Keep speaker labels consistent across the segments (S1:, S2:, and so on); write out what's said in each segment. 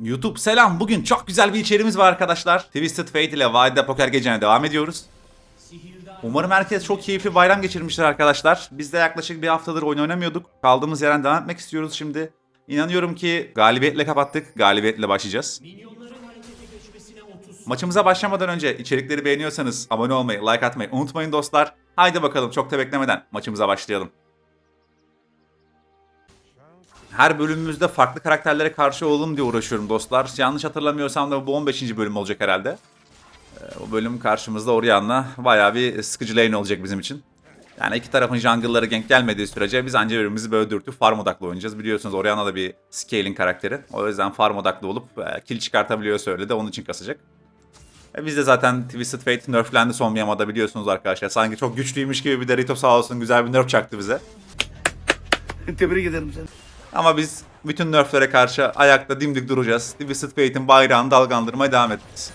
S1: YouTube selam. Bugün çok güzel bir içeriğimiz var arkadaşlar. Twisted Fate ile Vadide Poker Gece'ne devam ediyoruz. Umarım herkes çok keyifli bayram geçirmiştir arkadaşlar. Biz de yaklaşık bir haftadır oyun oynamıyorduk. Kaldığımız yerden devam etmek istiyoruz şimdi. İnanıyorum ki galibiyetle kapattık. Galibiyetle başlayacağız. Maçımıza başlamadan önce içerikleri beğeniyorsanız abone olmayı, like atmayı unutmayın dostlar. Haydi bakalım çok da beklemeden maçımıza başlayalım. Her bölümümüzde farklı karakterlere karşı olalım diye uğraşıyorum dostlar. Yanlış hatırlamıyorsam da bu 15. bölüm olacak herhalde. Ee, O bölüm karşımızda Orianna bayağı bir sıkıcı lane olacak bizim için. Yani iki tarafın jungle'ları gank gelmediği sürece biz anca birbirimizi böyle dürtüp farm odaklı oynayacağız. Biliyorsunuz Orianna da bir scaling karakteri. O yüzden farm odaklı olup e, kill çıkartabiliyorsa öyle de onun için kasacak. E biz de zaten Twisted Fate nerflendi son bir yamada biliyorsunuz arkadaşlar. Sanki çok güçlüymüş gibi bir Derito sağ olsun güzel bir nerf çaktı bize.
S2: Tebrik ederim seni.
S1: Ama biz bütün nerflere karşı ayakta dimdik duracağız. Twisted Fate'in bayrağını dalgalandırmaya devam edeceğiz.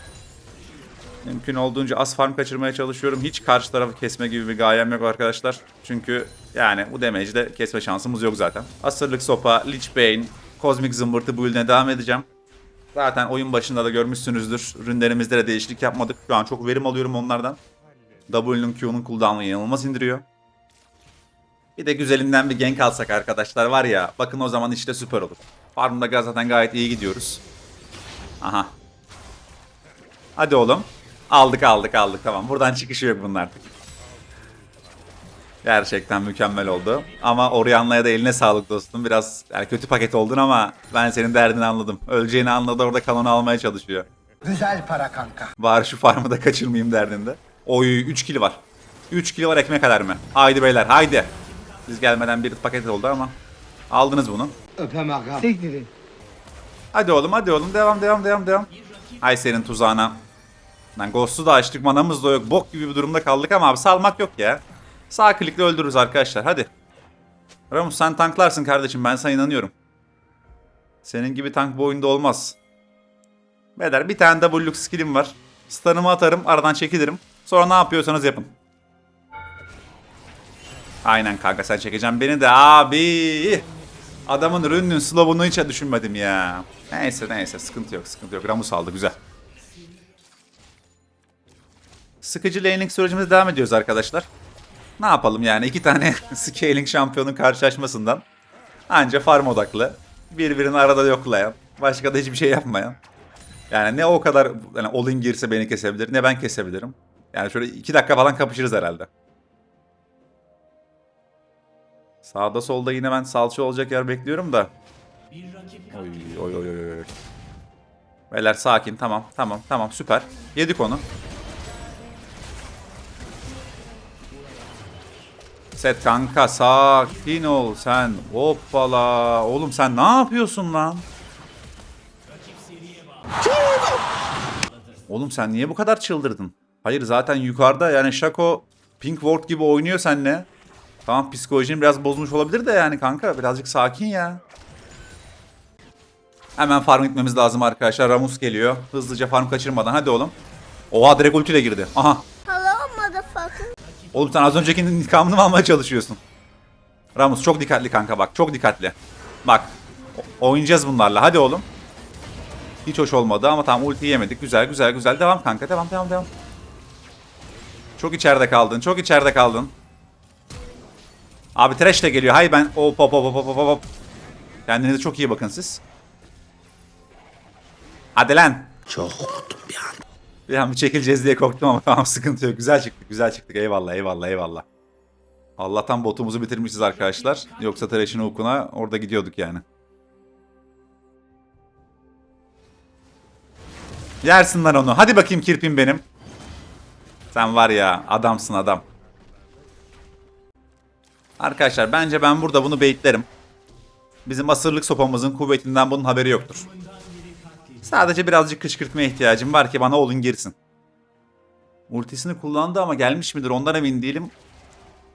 S1: Mümkün olduğunca az farm kaçırmaya çalışıyorum. Hiç karşı tarafı kesme gibi bir gayem yok arkadaşlar. Çünkü yani bu damage'de kesme şansımız yok zaten. Asırlık sopa, Lich Bane, Kozmik Zımbırtı build'ine devam edeceğim. Zaten oyun başında da görmüşsünüzdür. Ürünlerimizde de değişiklik yapmadık. Şu an çok verim alıyorum onlardan. W'nun Q'nun cooldown'u inanılmaz indiriyor. Bir de güzelinden bir gank alsak arkadaşlar var ya bakın o zaman işte süper olur. Farmda zaten gayet iyi gidiyoruz. Aha. Hadi oğlum. Aldık aldık aldık tamam. Buradan çıkışı yok bunun artık. Gerçekten mükemmel oldu. Ama Orianna'ya da eline sağlık dostum. Biraz yani kötü paket oldun ama ben senin derdini anladım. Öleceğini anladı orada kanonu almaya çalışıyor.
S3: Güzel para kanka.
S1: Bari şu farmı da kaçırmayayım derdinde. Oy 3 kili var. 3 kili var ekmek kadar mı? Haydi beyler haydi. Biz gelmeden bir paket oldu ama. Aldınız bunu.
S3: Öpem ağam.
S2: Siktirin.
S1: Hadi oğlum hadi oğlum devam devam devam devam. Ay senin tuzağına. Lan Ghost'u da açtık manamız da yok. Bok gibi bir durumda kaldık ama abi salmak yok ya. Sağ klikle öldürürüz arkadaşlar hadi. Ramus sen tanklarsın kardeşim ben sana inanıyorum. Senin gibi tank bu oyunda olmaz. Beyler bir tane W'luk skillim var. Stun'ımı atarım aradan çekilirim. Sonra ne yapıyorsanız yapın. Aynen kanka sen çekeceğim beni de abi. Adamın ürünün slow'unu hiç düşünmedim ya. Neyse neyse sıkıntı yok sıkıntı yok. Ramus aldı güzel. Sıkıcı laning sürecimize devam ediyoruz arkadaşlar. Ne yapalım yani iki tane scaling şampiyonun karşılaşmasından anca farm odaklı. Birbirini arada yoklayan. Başka da hiçbir şey yapmayan. Yani ne o kadar yani all-in girse beni kesebilir ne ben kesebilirim. Yani şöyle iki dakika falan kapışırız herhalde. Sağda solda yine ben salça olacak yer bekliyorum da. Oy oy oy oy. Beyler sakin tamam tamam tamam süper. Yedik onu. Set kanka sakin ol sen. Hoppala. Oğlum sen ne yapıyorsun lan? Oğlum sen niye bu kadar çıldırdın? Hayır zaten yukarıda yani Shaco Pink Ward gibi oynuyor seninle. Tamam psikolojin biraz bozmuş olabilir de yani kanka birazcık sakin ya. Hemen farm gitmemiz lazım arkadaşlar. Ramus geliyor. Hızlıca farm kaçırmadan hadi oğlum. Oha direkt ultiyle girdi. Aha.
S4: Hello, motherfucker.
S1: Oğlum sen az öncekinin intikamını mı almaya çalışıyorsun? Ramus çok dikkatli kanka bak. Çok dikkatli. Bak. Oynayacağız bunlarla. Hadi oğlum. Hiç hoş olmadı ama tamam ulti yemedik. Güzel güzel güzel. Devam kanka. Devam devam devam. Çok içeride kaldın. Çok içeride kaldın. Abi trash de geliyor. Hay ben. Hop hop hop hop hop hop. Kendinize çok iyi bakın siz. Hadi lan.
S3: Çok korktum bir an.
S1: Bir an bir çekileceğiz diye korktum ama tamam sıkıntı yok. Güzel çıktık, güzel çıktık. Eyvallah, eyvallah, eyvallah. Allah'tan botumuzu bitirmişiz arkadaşlar. Yoksa Thresh'in hukukuna orada gidiyorduk yani. Yersin lan onu. Hadi bakayım kirpin benim. Sen var ya adamsın adam. Arkadaşlar bence ben burada bunu baitlerim. Bizim asırlık sopamızın kuvvetinden bunun haberi yoktur. Sadece birazcık kışkırtmaya ihtiyacım var ki bana olun girsin. Ultisini kullandı ama gelmiş midir ondan emin değilim.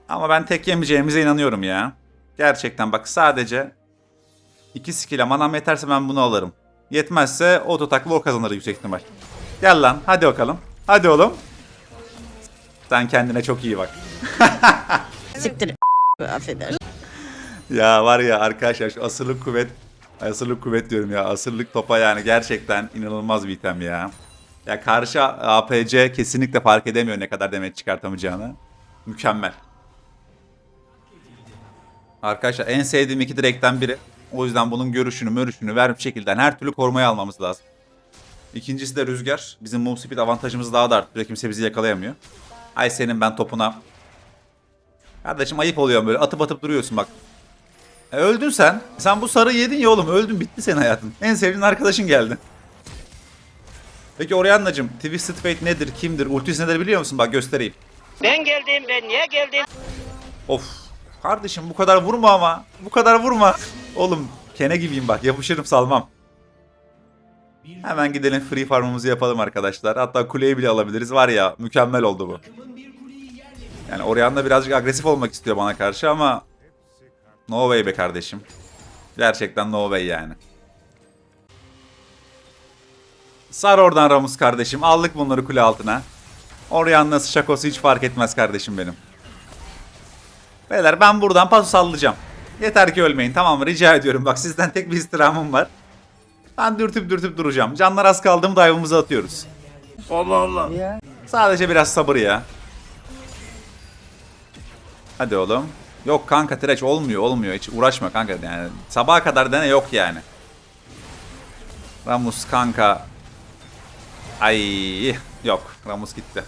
S1: Ama ben tek yemeyeceğimize inanıyorum ya. Gerçekten bak sadece iki skill'e manam yeterse ben bunu alırım. Yetmezse auto takla o kazanır yüksek ihtimal. Gel lan hadi bakalım. Hadi oğlum. Sen kendine çok iyi bak.
S5: Siktir. Affedersin.
S1: Ya var ya arkadaşlar şu asırlık kuvvet Asırlık kuvvet diyorum ya. Asırlık topa yani gerçekten inanılmaz bir item ya. Ya karşı APC kesinlikle fark edemiyor ne kadar demet çıkartamayacağını. Mükemmel. Arkadaşlar en sevdiğim iki direkten biri. O yüzden bunun görüşünü, mörüşünü vermiş şekilde her türlü korumaya almamız lazım. İkincisi de rüzgar. Bizim move speed avantajımız daha da arttırıyor. Kimse bizi yakalayamıyor. Ay senin ben topuna. Kardeşim ayıp oluyor böyle. Atıp atıp duruyorsun bak. E, öldün sen. Sen bu sarı yedin ya oğlum. Öldün bitti senin hayatın. En sevdiğin arkadaşın geldi. Peki Orianna'cım Twisted Fate nedir, kimdir, ultisi nedir biliyor musun? Bak göstereyim.
S5: Ben geldim, ben niye geldim?
S1: Of. Kardeşim bu kadar vurma ama. Bu kadar vurma. Oğlum kene gibiyim bak. Yapışırım salmam. Hemen gidelim free farmımızı yapalım arkadaşlar. Hatta kuleyi bile alabiliriz. Var ya mükemmel oldu bu. Yani Orianna birazcık agresif olmak istiyor bana karşı ama no way be kardeşim. Gerçekten no way yani. Sar oradan Ramus kardeşim. Aldık bunları kule altına. Orianna'sı şakosu hiç fark etmez kardeşim benim. Beyler ben buradan paso sallayacağım. Yeter ki ölmeyin tamam mı? Rica ediyorum. Bak sizden tek bir istirhamım var. Ben dürtüp dürtüp duracağım. Canlar az kaldı mı dive'ımızı atıyoruz.
S2: Allah Allah.
S1: Sadece biraz sabır ya. Hadi oğlum. Yok kanka treç olmuyor olmuyor. Hiç uğraşma kanka yani. Sabaha kadar dene yok yani. Ramus kanka. Ay yok. Ramus gitti.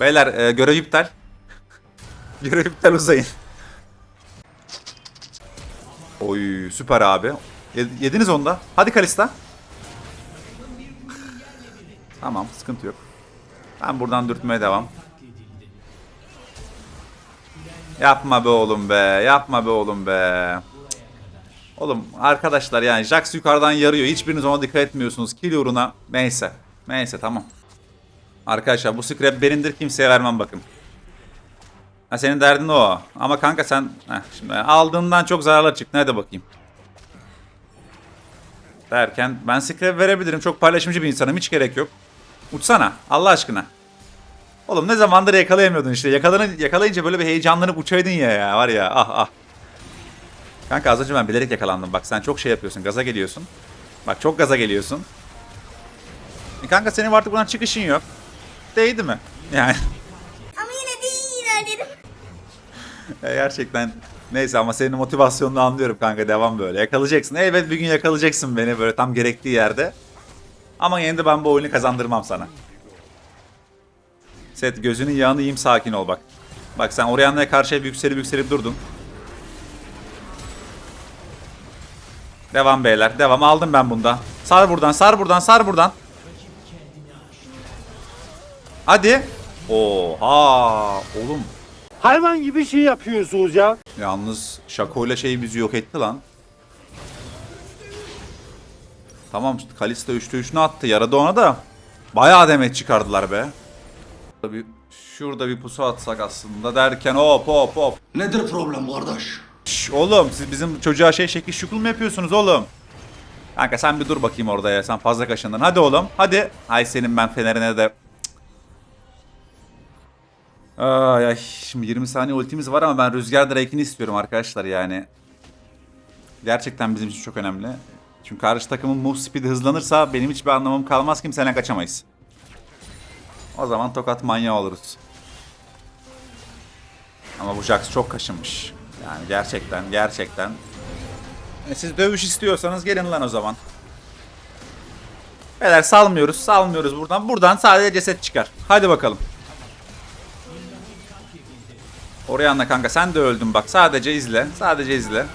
S1: Beyler e, görev iptal. görev iptal uzayın. Oy süper abi. Yed- Yediniz onda. Hadi Kalista. Tamam sıkıntı yok. Ben buradan dürtmeye devam. Yapma be oğlum be. Yapma be oğlum be. Oğlum arkadaşlar yani Jax yukarıdan yarıyor. Hiçbiriniz ona dikkat etmiyorsunuz. Kill uğruna. Neyse. Neyse tamam. Arkadaşlar bu scrap benimdir. Kimseye vermem bakın. Ha senin derdin o. Ama kanka sen heh, şimdi aldığından çok zararlar çıktı. Hadi bakayım. Derken ben scrap verebilirim. Çok paylaşımcı bir insanım. Hiç gerek yok. Uçsana. Allah aşkına. Oğlum ne zamandır yakalayamıyordun işte. Yakalanın, yakalayınca böyle bir heyecanlanıp uçaydın ya ya. Var ya ah ah. Kanka az önce ben bilerek yakalandım. Bak sen çok şey yapıyorsun. Gaza geliyorsun. Bak çok gaza geliyorsun. E kanka senin artık buradan çıkışın yok. Değdi mi? Yani
S4: Ama yine de iyi ilerledim.
S1: e, gerçekten neyse ama senin motivasyonunu anlıyorum kanka. Devam böyle. Yakalayacaksın. Evet bir gün yakalayacaksın beni böyle tam gerektiği yerde. Ama yine de ben bu oyunu kazandırmam sana. Set gözünün yağını yiyeyim sakin ol bak. Bak sen Orianna'ya karşı hep yükselip yükselip durdun. Devam beyler. Devam aldım ben bunda. Sar buradan sar buradan sar buradan. Hadi. Oha oğlum.
S6: Hayvan gibi şey yapıyorsunuz ya.
S1: Yalnız Şako'yla şey bizi yok etti lan. Tamam Kalista 3'te 3'ünü attı. Yaradı ona da. Bayağı demet çıkardılar be. Şurada bir, şurada bir pusu atsak aslında derken hop hop hop.
S3: Nedir problem kardeş?
S1: Şş, oğlum siz bizim çocuğa şey şekil şukul mu yapıyorsunuz oğlum? Kanka sen bir dur bakayım orada ya. Sen fazla kaşındın. Hadi oğlum. Hadi. Ay senin ben fenerine de. Ay ay. Şimdi 20 saniye ultimiz var ama ben Rüzgar Drake'ini istiyorum arkadaşlar yani. Gerçekten bizim için çok önemli. Çünkü karşı takımın move speed'i hızlanırsa benim hiçbir anlamım kalmaz. Kimseyle kaçamayız. O zaman tokat manyağı oluruz. Ama bu Jax çok kaşınmış. Yani gerçekten gerçekten. E siz dövüş istiyorsanız gelin lan o zaman. Beyler salmıyoruz salmıyoruz buradan. Buradan sadece ceset çıkar. Hadi bakalım. Orianna kanka sen de öldün bak. Sadece izle. Sadece izle.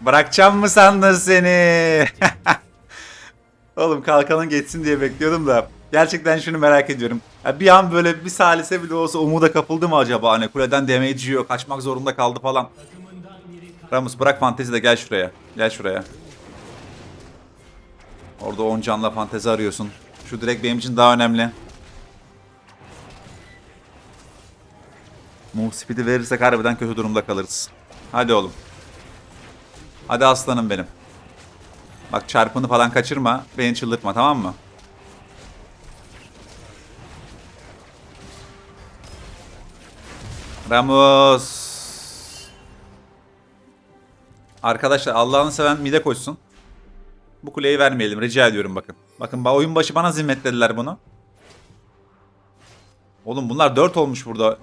S1: Bırakacağım mı sandın seni? Oğlum kalkanın geçsin diye bekliyordum da. Gerçekten şunu merak ediyorum. Ya bir an böyle bir salise bile olsa umuda kapıldı mı acaba? Hani kuleden damage yiyor, kaçmak zorunda kaldı falan. Ramus bırak fantezi de gel şuraya. Gel şuraya. Orada 10 canla fantezi arıyorsun. Şu direkt benim için daha önemli. Move speed'i verirsek harbiden kötü durumda kalırız. Hadi oğlum. Hadi aslanım benim. Bak çarpını falan kaçırma. Beni çıldırtma tamam mı? Ramos. Arkadaşlar Allah'ını seven mide koşsun. Bu kuleyi vermeyelim rica ediyorum bakın. Bakın ba- oyun başı bana zimmetlediler bunu. Oğlum bunlar 4 olmuş burada.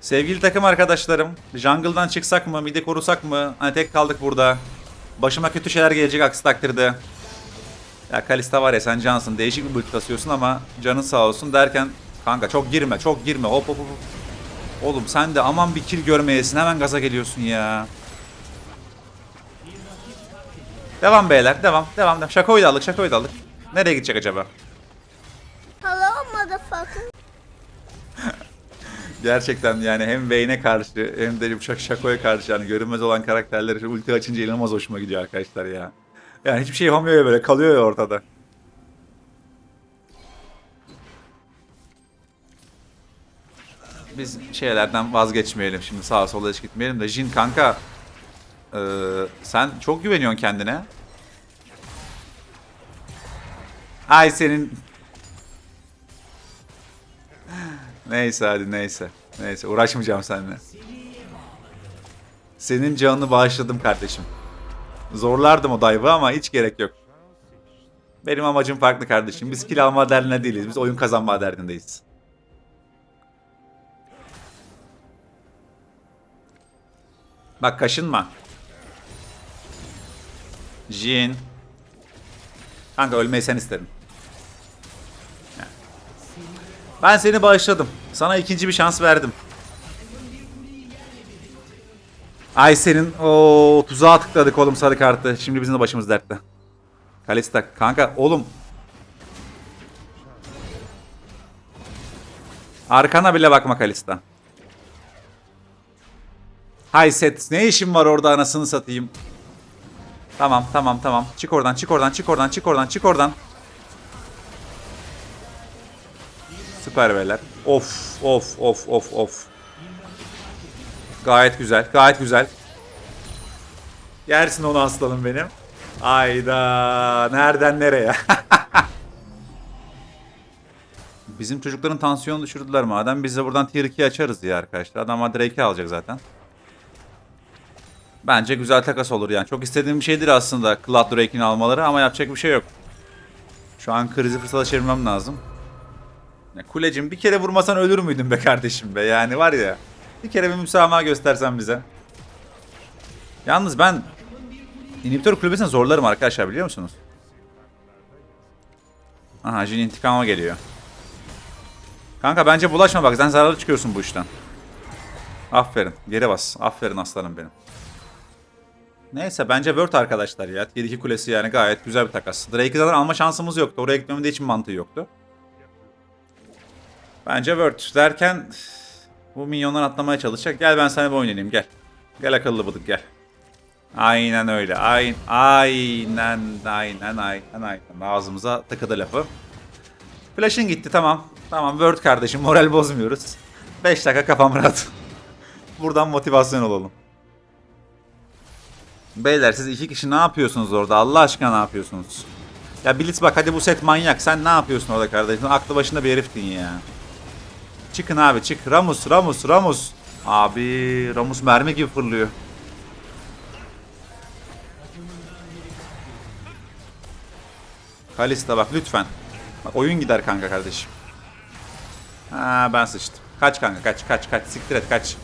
S1: Sevgili takım arkadaşlarım. Jungle'dan çıksak mı? Mide korusak mı? Hani tek kaldık burada. Başıma kötü şeyler gelecek aksi takdirde. Ya Kalista var ya sen cansın. Değişik bir build kasıyorsun ama canın sağ olsun derken kanka çok girme çok girme hop hop hop. Oğlum sen de aman bir kill görmeyesin hemen gaza geliyorsun ya. Devam beyler devam devam. devam. Şakoyu da aldık şakoyu da aldık. Nereye gidecek acaba?
S4: Hello motherfucker.
S1: Gerçekten yani hem Vayne'e karşı hem de Şak Şako'ya karşı yani görünmez olan karakterler için ulti açınca inanılmaz hoşuma gidiyor arkadaşlar ya. Yani hiçbir şey yapamıyor ya böyle kalıyor ya ortada. Biz şeylerden vazgeçmeyelim şimdi sağa sola hiç gitmeyelim de Jin kanka eee, sen çok güveniyorsun kendine. Ay senin Neyse hadi neyse. Neyse uğraşmayacağım seninle. Senin canını bağışladım kardeşim. Zorlardım o dive'ı ama hiç gerek yok. Benim amacım farklı kardeşim. Biz kill alma derdinde değiliz. Biz oyun kazanma derdindeyiz. Bak kaşınma. Jin. Kanka ölmeyi sen isterim. Ben seni bağışladım. Sana ikinci bir şans verdim. Ay senin o tuzağa tıkladık oğlum sarı kartı. Şimdi bizim de başımız dertte. Kalista kanka oğlum. Arkana bile bakma Kalista. Hay set ne işin var orada anasını satayım. Tamam tamam tamam. Çık oradan çık oradan çık oradan çık oradan çık oradan. Süper beyler. Of of of of of. Gayet güzel gayet güzel. Yersin onu aslanım benim. Ayda nereden nereye? Bizim çocukların tansiyonu düşürdüler madem biz de buradan tier 2 açarız diye arkadaşlar. Adam Drake'i alacak zaten. Bence güzel takas olur yani. Çok istediğim bir şeydir aslında Cloud Drake'ini almaları ama yapacak bir şey yok. Şu an krizi fırsata çevirmem lazım. Ya kulecim bir kere vurmasan ölür müydün be kardeşim be? Yani var ya. Bir kere bir müsamaha göstersen bize. Yalnız ben inhibitör kulübesine zorlarım arkadaşlar biliyor musunuz? Aha Jin intikama geliyor. Kanka bence bulaşma bak sen zararlı çıkıyorsun bu işten. Aferin. Geri bas. Aferin aslanım benim. Neyse bence Word arkadaşlar ya. Tier 2 kulesi yani gayet güzel bir takas. Drake'i zaten alma şansımız yoktu. Oraya gitmemin de hiç mantığı yoktu. Bence Word derken bu minyonlar atlamaya çalışacak. Gel ben sana oynayayım gel. Gel akıllı bıdık gel. Aynen öyle. Aynen aynen aynen aynen aynen. Ağzımıza takıdı lafı. Flash'ın gitti tamam. Tamam Word kardeşim moral bozmuyoruz. 5 dakika kafam rahat. Buradan motivasyon olalım. Beyler siz iki kişi ne yapıyorsunuz orada? Allah aşkına ne yapıyorsunuz? Ya Blitz bak hadi bu set manyak. Sen ne yapıyorsun orada kardeşim? Aklı başında bir heriftin ya. Çıkın abi çık. Ramus, Ramus, Ramus. Abi Ramus mermi gibi fırlıyor. Kalista bak lütfen. Bak, oyun gider kanka kardeşim. Ha ben sıçtım. Kaç kanka kaç kaç kaç siktir et kaç.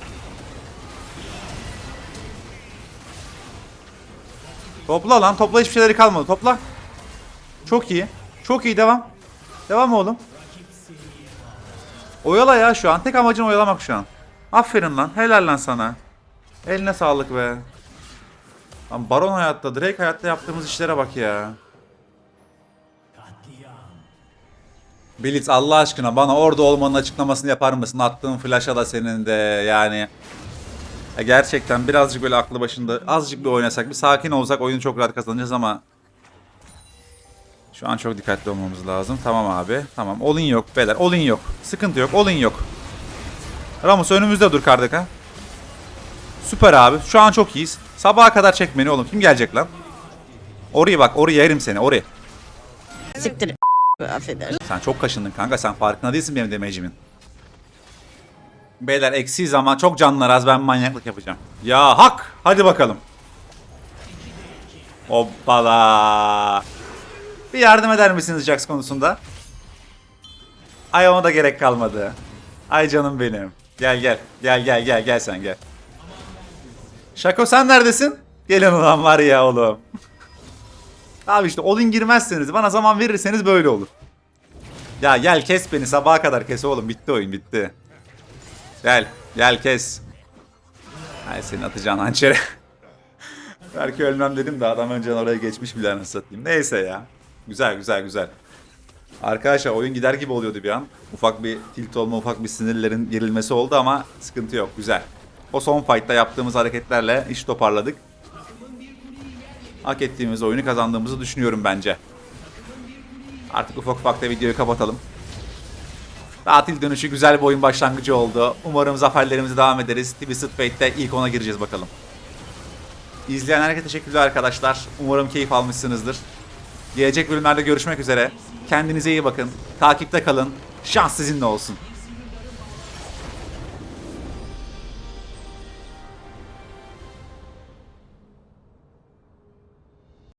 S1: Topla lan topla hiçbir şeyleri kalmadı topla. Çok iyi. Çok iyi devam. Devam oğlum. Oyala ya şu an. Tek amacın oyalamak şu an. Aferin lan. Helal lan sana. Eline sağlık be. Lan Baron hayatta, Drake hayatta yaptığımız işlere bak ya. Blitz Allah aşkına bana orada olmanın açıklamasını yapar mısın? Attığın flash'a da senin de yani. Ya gerçekten birazcık böyle aklı başında azıcık bir oynasak, bir sakin olsak oyunu çok rahat kazanacağız ama şu an çok dikkatli olmamız lazım. Tamam abi. Tamam. Olin yok beyler. Olin yok. Sıkıntı yok. Olin yok. Ramos önümüzde dur Kardeka. Süper abi. Şu an çok iyiyiz. Sabaha kadar çek beni oğlum. Kim gelecek lan? Oraya bak. Oraya yerim seni. Oraya.
S7: Siktir. Affedersin.
S1: Sen çok kaşındın kanka. Sen farkında değilsin benim demecimin. Beyler eksiyiz ama çok canlılar az ben manyaklık yapacağım. Ya hak. Hadi bakalım. Hoppala. Bir yardım eder misiniz Jax konusunda? Ay ona da gerek kalmadı. Ay canım benim. Gel gel. Gel gel gel gel sen gel. Şako sen neredesin? Gelin ulan var ya oğlum. Abi işte olun girmezseniz bana zaman verirseniz böyle olur. Ya gel kes beni sabaha kadar kes oğlum bitti oyun bitti. Gel gel kes. Ay senin atacağın hançere. Belki ölmem dedim de adam önceden oraya geçmiş bile anasını satayım. Neyse ya. Güzel güzel güzel. Arkadaşlar oyun gider gibi oluyordu bir an. Ufak bir tilt olma, ufak bir sinirlerin gerilmesi oldu ama sıkıntı yok. Güzel. O son fight'ta yaptığımız hareketlerle iş toparladık. Hak ettiğimiz oyunu kazandığımızı düşünüyorum bence. Artık ufak ufak da videoyu kapatalım. Tatil dönüşü güzel bir oyun başlangıcı oldu. Umarım zaferlerimize devam ederiz. Twisted Fate'de ilk ona gireceğiz bakalım. İzleyen herkese teşekkürler arkadaşlar. Umarım keyif almışsınızdır. Gelecek bölümlerde görüşmek üzere. Kendinize iyi bakın. Takipte kalın. Şans sizinle olsun.